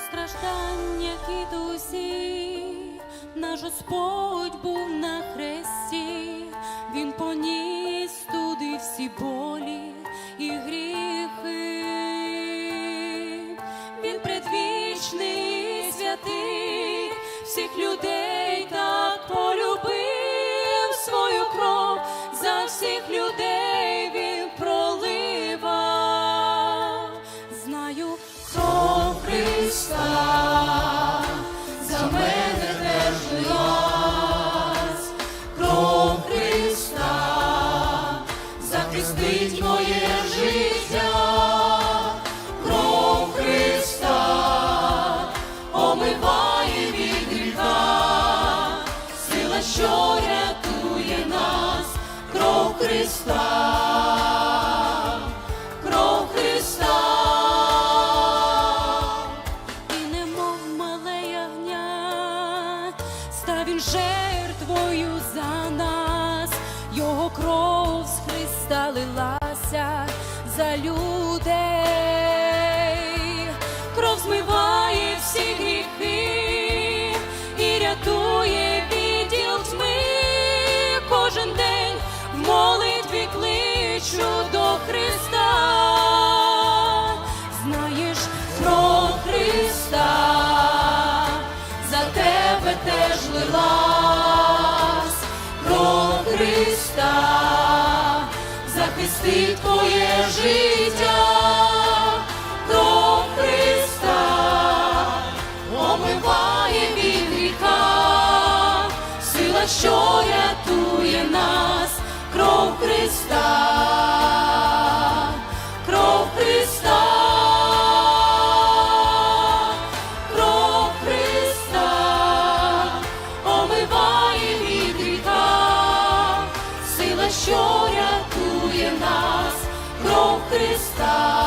стражданнях і дусі, наш Господь був на хресті, Він поніс туди всі болі і гріхи. Він предвічний і святий, всіх людей захистить моє життя, кров Христа, омиває від гріха, сила, що рятує нас, кров Христа, кров Христа, і немов мале ягня, став він жертвою за нас, його кров лилася за людей, кров змиває всі гріхи і рятує відділ тьми. Кожен день в молитві кличу до Христа. Знаєш про Христа, за тебе теж лилась, про Христа, захистить твоє життя, до Христа, омиває від гріха, сила, що рятує нас, кров Христа, cristal.